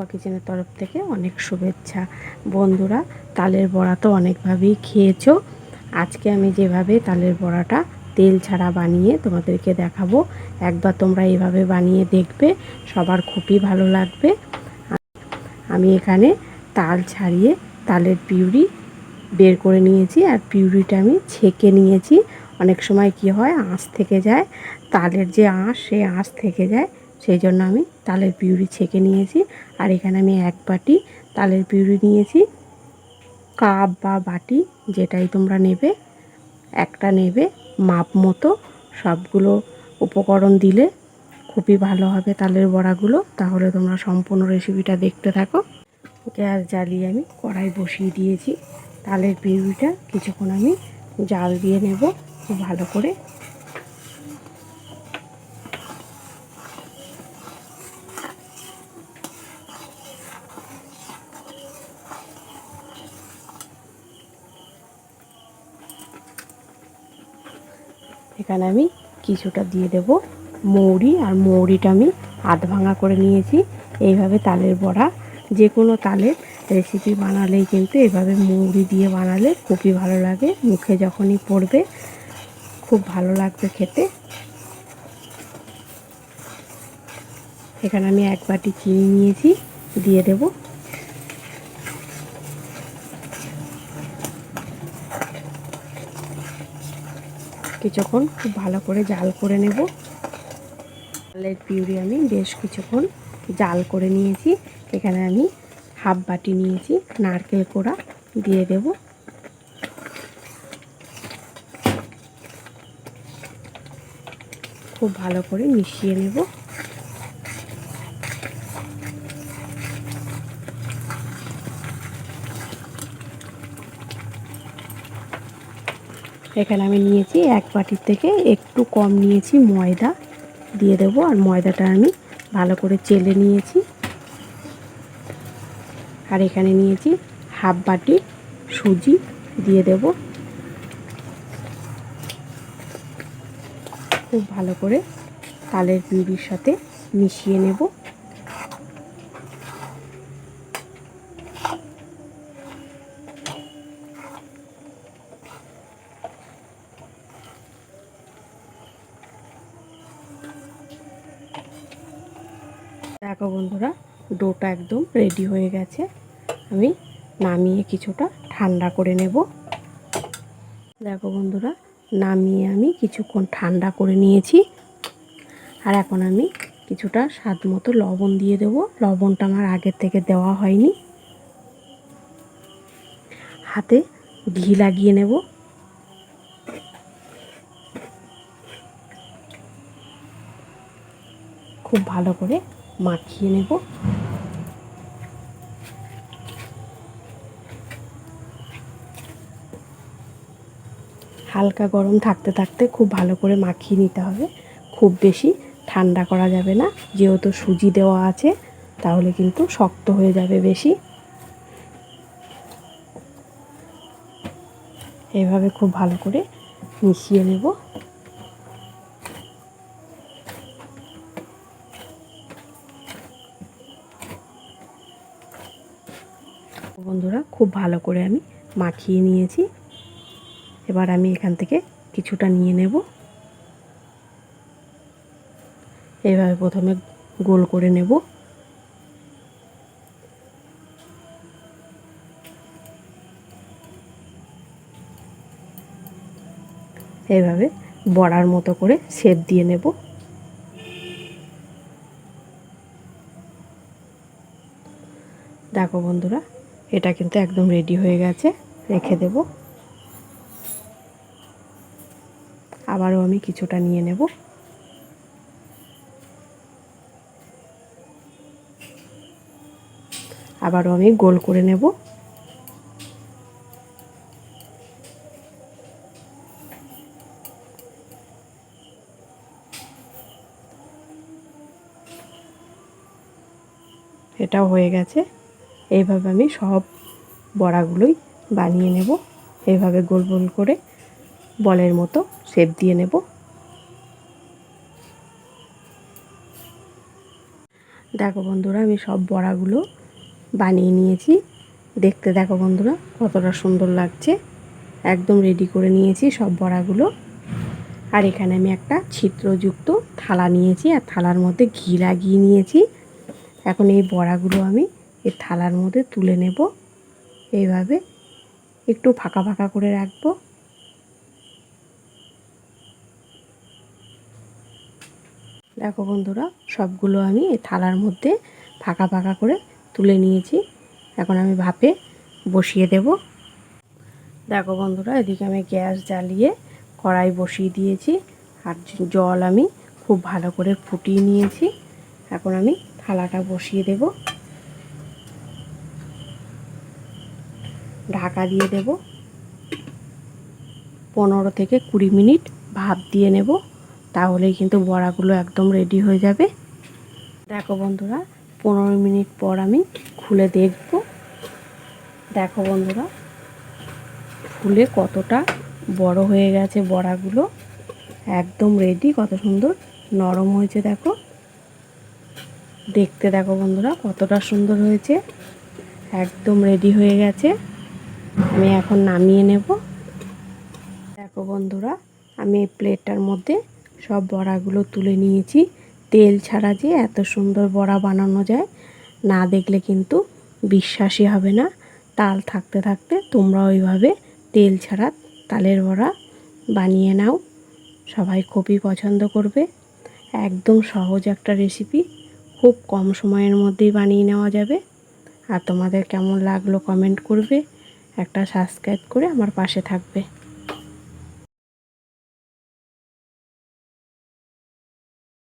চম্পা কিচেনের তরফ থেকে অনেক শুভেচ্ছা। বন্ধুরা, তালের বড়া তো অনেকভাবেই খেয়েছো। আজকে আমি যেভাবে তালের বড়াটা তেল ছাড়া বানিয়ে তোমাদেরকে দেখাবো, একবার তোমরা এইভাবে বানিয়ে দেখবে, সবার খুবই ভালো লাগবে। আমি এখানে তাল ছাড়িয়ে তালের পিউরি বের করে নিয়েছি, আর পিউরিটা আমি ছেঁকে নিয়েছি। অনেক সময় কি হয়, আঁশ থেকে যায়, তালের যে আঁশ, সেই আঁশ থেকে যায় সেই জন্য আমি তালের পিউরি ছেঁকে নিয়েছি। আর এখানে আমি এক বাটি তালের পিউরি নিয়েছি। কাপ বা বাটি যেটাই তোমরা নেবে, একটা নেবে, মাপ মতো সবগুলো উপকরণ দিলে খুবই ভালো হবে তালের বড়াগুলো। তাহলে তোমরা সম্পূর্ণ রেসিপিটা দেখতে থাকো। গ্যাস জ্বালিয়ে আমি কড়াই বসিয়ে দিয়েছি। তালের পিউরিটা কিছুক্ষণ আমি জাল দিয়ে নেব। খুব ভালো করে এখানে আমি কিছুটা দিয়ে দেব মৌরি, আর মৌরিটা আমি আধ ভাঙা করে নিয়েছি। এইভাবে তালের বড়া, যে কোনো তালের রেসিপি বানালেই কিন্তু এভাবে মৌরি দিয়ে বানালে খুবই ভালো লাগে। মুখে যখনই পড়বে, খুব ভালো লাগবে খেতে। এখানে আমি এক বাটি চিনি নিয়েছি, দিয়ে দেব। কিছুক্ষণ খুব ভালো করে জাল করে নেব ডালের পিউরি আমি বেশ কিছুক্ষণ জাল করে নিয়েছি। এখানে আমি হাফ বাটি নিয়েছি, নারকেল কোড়া দিয়ে দেব। খুব ভালো করে মিশিয়ে নেব। এখানে আমি নিয়েছি এক বাটির থেকে একটু কম নিয়েছি ময়দা। দিয়ে দেব আর ময়দাটা আমি ভালো করে চেলে নিয়েছি। আর এখানে নিয়েছি হাফ বাটি সুজি দিয়ে দেব। খুব ভালো করে তালের পিউরির সাথে মিশিয়ে নেব। দেখো বন্ধুরা, ডোটা একদম রেডি হয়ে গেছে। আমি নামিয়ে কিছুটা ঠান্ডা করে নেব। দেখো বন্ধুরা, নামিয়ে আমি কিছুক্ষণ ঠান্ডা করে নিয়েছি। আর এখন আমি কিছুটা স্বাদ মতো লবণ দিয়ে দেব। লবণটা আমার আগের থেকে দেওয়া হয়নি। হাতে ঘি লাগিয়ে নেব। খুব ভালো করে মাখিয়ে নেব। হালকা গরম থাকতে থাকতে খুব ভালো করে মাখিয়ে নিতে হবে। খুব বেশি ঠান্ডা করা যাবে না। যেহেতু সুজি দেওয়া আছে, তাহলে কিন্তু শক্ত হয়ে যাবে বেশি। এভাবে খুব ভালো করে মিশিয়ে নেব বন্ধুরা খুব ভালো করে আমি মাখিয়ে নিয়েছি। এবার আমি এখান থেকে কিছুটা নিয়ে নেব। এভাবে প্রথমে গোল করে নেব। এভাবে বড়ার মতো করে শেপ দিয়ে নেব। দেখো বন্ধুরা এটা কিন্তু একদম রেডি হয়ে গেছে, রেখে দেব। আবারও আমি কিছুটা নিয়ে নেব। আবারও আমি গোল করে নেব। এটাও হয়ে গেছে। এইভাবে আমি সব বড়াগুলোই বানিয়ে নেব। এইভাবে গোল গোল করে বলের মতো শেপ দিয়ে নেব। দেখো বন্ধুরা, আমি সব বড়াগুলো বানিয়ে নিয়েছি। দেখতে দেখো বন্ধুরা, কতটা সুন্দর লাগছে। একদম রেডি করে নিয়েছি সব বড়াগুলো। আর এখানে আমি একটা ছিদ্রযুক্ত থালা নিয়েছি, আর থালার মধ্যে ঘি লাগিয়ে নিয়েছি। এখন এই বড়াগুলো আমি এই থালার মধ্যে তুলে নেব। এইভাবে একটু ফাঁকা ফাঁকা করে রাখব। দেখো বন্ধুরা, সবগুলো আমি থালার মধ্যে ফাঁকা ফাঁকা করে তুলে নিয়েছি। এখন আমি ভাপে বসিয়ে দেব। দেখো বন্ধুরা, এদিকে আমি গ্যাস জ্বালিয়ে কড়াই বসিয়ে দিয়েছি। আর জল আমি খুব ভালো করে ফুটিয়ে নিয়েছি। এখন আমি থালাটা বসিয়ে দেব। ঢাকা দিয়ে দেব। পনেরো থেকে কুড়ি মিনিট ভাপ দিয়ে নেব, তাহলেই কিন্তু বড়াগুলো একদম রেডি হয়ে যাবে। দেখো বন্ধুরা, পনেরো মিনিট পর আমি খুলে দেখব। দেখো বন্ধুরা, ফুলে কতটা বড় হয়ে গেছে বড়াগুলো। একদম রেডি কত সুন্দর নরম হয়েছে, দেখো। দেখতে দেখো বন্ধুরা, কতটা সুন্দর হয়েছে। একদম রেডি হয়ে গেছে। আমি এখন নামিয়ে নেব। দেখো বন্ধুরা, আমি এই প্লেটটার মধ্যে সব বড়াগুলো তুলে নিয়েছি। তেল ছাড়া যে এত সুন্দর বড়া বানানো যায়, না দেখলে কিন্তু বিশ্বাসই হবে না। তাল থাকতে থাকতে তোমরা ওইভাবে তেল ছাড়া তালের বড়া বানিয়ে নাও। সবাই খুবই পছন্দ করবে। একদম সহজ একটা রেসিপি খুব কম সময়ের মধ্যেই বানিয়ে নেওয়া যাবে। আর তোমাদের কেমন লাগল কমেন্ট করবে। একটা সাবস্ক্রাইব করে আমার পাশে থাকবে।